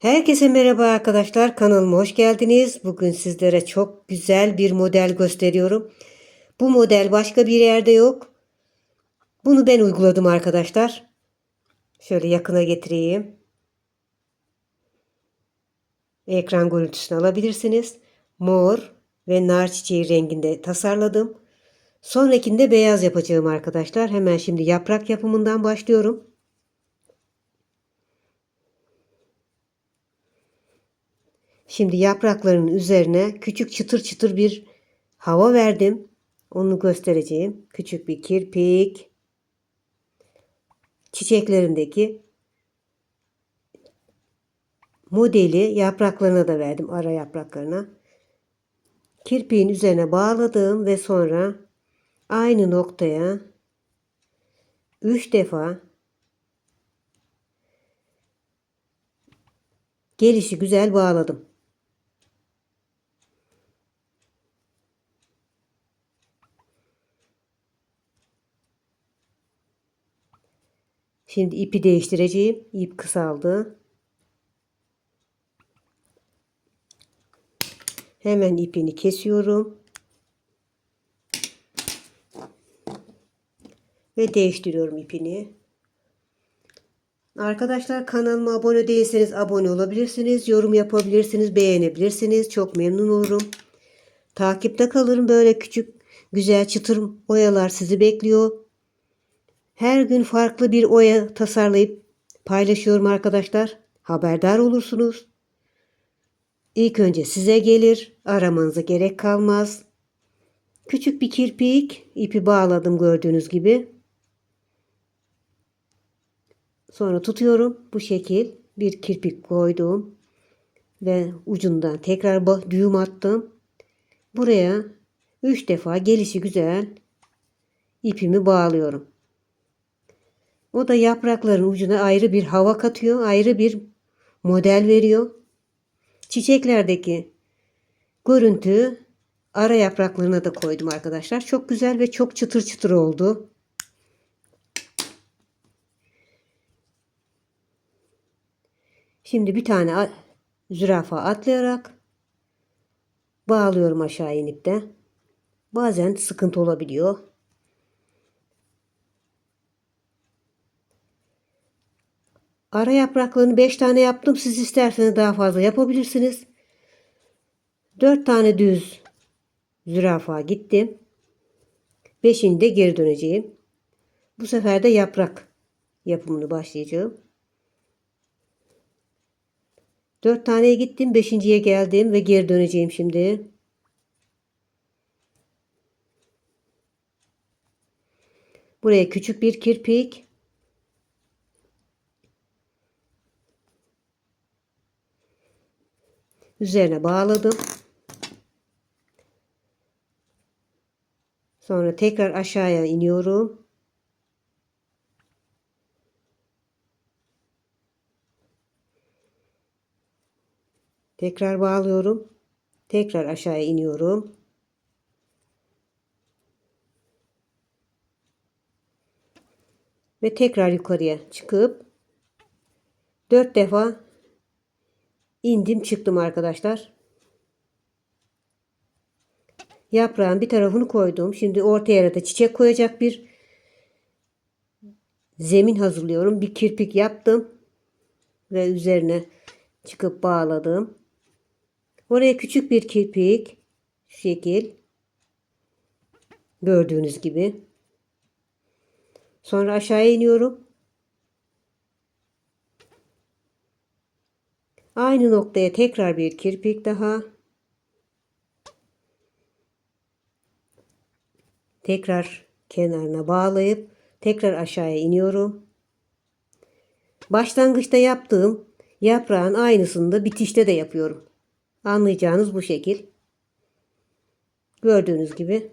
Herkese merhaba arkadaşlar. Kanalıma hoş geldiniz. Bugün sizlere çok güzel bir model gösteriyorum. Bu model başka bir yerde yok. Bunu ben uyguladım arkadaşlar. Şöyle yakına getireyim. Ekran görüntüsünü alabilirsiniz. Mor ve nar çiçeği renginde tasarladım. Sonrakinde beyaz yapacağım arkadaşlar. Hemen şimdi yaprak yapımından başlıyorum. Şimdi yaprakların üzerine küçük çıtır çıtır bir hava verdim. Onu göstereceğim. Küçük bir kirpik. Çiçeklerindeki modeli yapraklarına da verdim. Ara yapraklarına. Kirpiğin üzerine bağladım ve sonra aynı noktaya 3 defa gelişi güzel bağladım. Şimdi ipi değiştireceğim. İp kısaldı. Hemen ipini kesiyorum. Ve değiştiriyorum ipini. Arkadaşlar kanalıma abone değilseniz abone olabilirsiniz. Yorum yapabilirsiniz. Beğenebilirsiniz. Çok memnun olurum. Takipte kalırım. Böyle küçük güzel çıtır oyalar sizi bekliyor. Her gün farklı bir oya tasarlayıp paylaşıyorum arkadaşlar. Haberdar olursunuz. İlk önce size gelir. Aramanıza gerek kalmaz. Küçük bir kirpik ipi bağladım gördüğünüz gibi. Sonra tutuyorum. Bu şekil bir kirpik koydum. Ve ucundan tekrar düğüm attım. Buraya 3 defa gelişi güzel ipimi bağlıyorum. O da yaprakların ucuna ayrı bir hava katıyor, ayrı bir model veriyor. Çiçeklerdeki görüntü ara yapraklarına da koydum arkadaşlar. Çok güzel ve çok çıtır çıtır oldu. Şimdi bir tane zürafa atlayarak bağlıyorum aşağı inip de. Bazen sıkıntı olabiliyor. Ara yapraklarını 5 tane yaptım. Siz isterseniz daha fazla yapabilirsiniz. 4 tane düz zürafa gittim. 5'ini de geri döneceğim. Bu sefer de yaprak yapımını başlayacağım. 4 taneye gittim. 5.ye geldim ve geri döneceğim şimdi. Buraya küçük bir kirpik. Üzerine bağladım. Sonra tekrar aşağıya iniyorum. Tekrar bağlıyorum. Tekrar aşağıya iniyorum. Ve tekrar yukarıya çıkıp 4 defa indim çıktım arkadaşlar. Yaprağın bir tarafını koydum. Şimdi ortaya da çiçek koyacak bir zemin hazırlıyorum. Bir kirpik yaptım. Ve üzerine çıkıp bağladım. Oraya küçük bir kirpik. Şekil. Gördüğünüz gibi. Sonra aşağıya iniyorum. Aynı noktaya tekrar bir kirpik daha. Tekrar kenarına bağlayıp tekrar aşağıya iniyorum. Başlangıçta yaptığım yaprağın aynısını da bitişte de yapıyorum. Anlayacağınız bu şekil. Gördüğünüz gibi.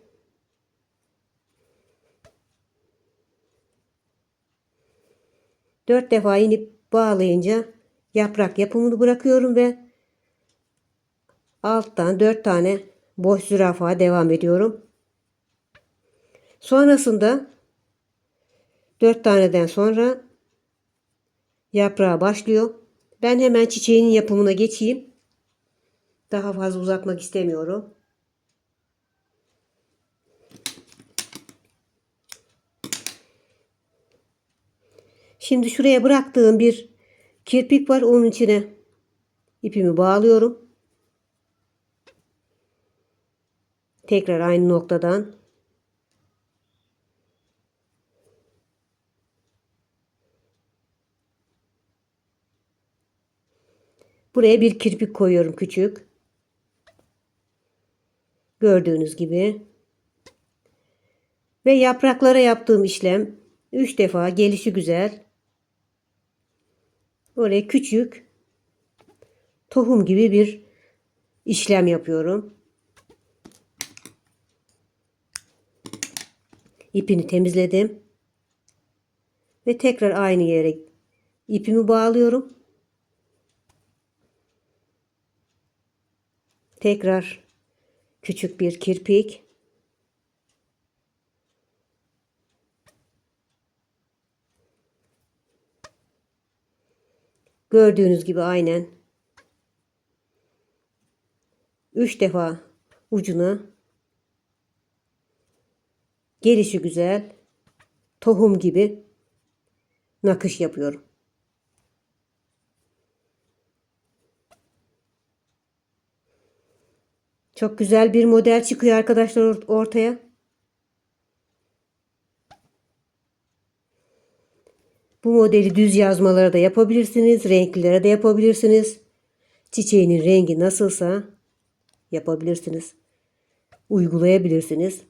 Dört defa inip bağlayınca yaprak yapımını bırakıyorum ve alttan 4 tane boş zürafa devam ediyorum. Sonrasında 4 taneden sonra yaprağa başlıyor. Ben hemen çiçeğinin yapımına geçeyim. Daha fazla uzatmak istemiyorum. Şimdi şuraya bıraktığım bir kirpik var. Onun içine ipimi bağlıyorum. Tekrar aynı noktadan Buraya bir kirpik koyuyorum küçük. Gördüğünüz gibi. Ve yapraklara yaptığım işlem 3 defa gelişi güzel. Oraya küçük tohum gibi bir işlem yapıyorum. İpini temizledim. Ve tekrar aynı yere ipimi bağlıyorum. Tekrar küçük bir kirpik. Gördüğünüz gibi aynen 3 defa ucuna gelişi güzel tohum gibi nakış yapıyorum. Çok güzel bir model çıkıyor arkadaşlar or- ortaya. Modeli düz yazmalara da yapabilirsiniz. Renklilere de yapabilirsiniz. Çiçeğinin rengi nasılsa yapabilirsiniz. Uygulayabilirsiniz.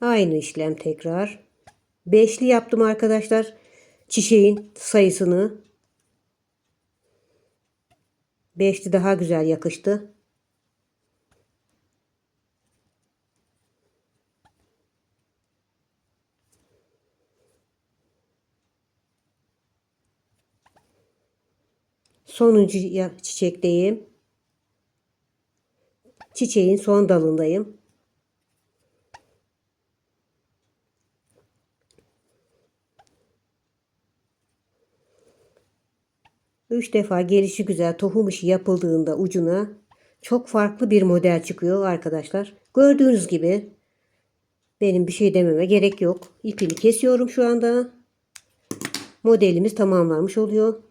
Aynı işlem tekrar. Beşli yaptım arkadaşlar. Çiçeğin sayısını. Beşli daha güzel yakıştı. Sonuncu çiçekteyim. Çiçeğin son dalındayım. Üç defa gelişi güzel tohum işi yapıldığında ucuna çok farklı bir model çıkıyor arkadaşlar. Gördüğünüz gibi benim bir şey dememe gerek yok. İpini kesiyorum şu anda. Modelimiz tamamlanmış oluyor.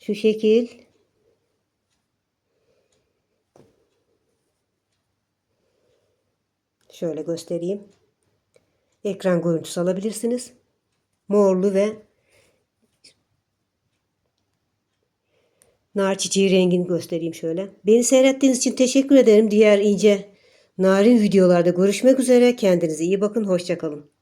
Şu şekil. Şöyle göstereyim. Ekran görüntüsü alabilirsiniz. Morlu ve nar çiçeği rengini göstereyim şöyle. Beni seyrettiğiniz için teşekkür ederim. Diğer ince narin videolarda görüşmek üzere. Kendinize iyi bakın. Hoşçakalın.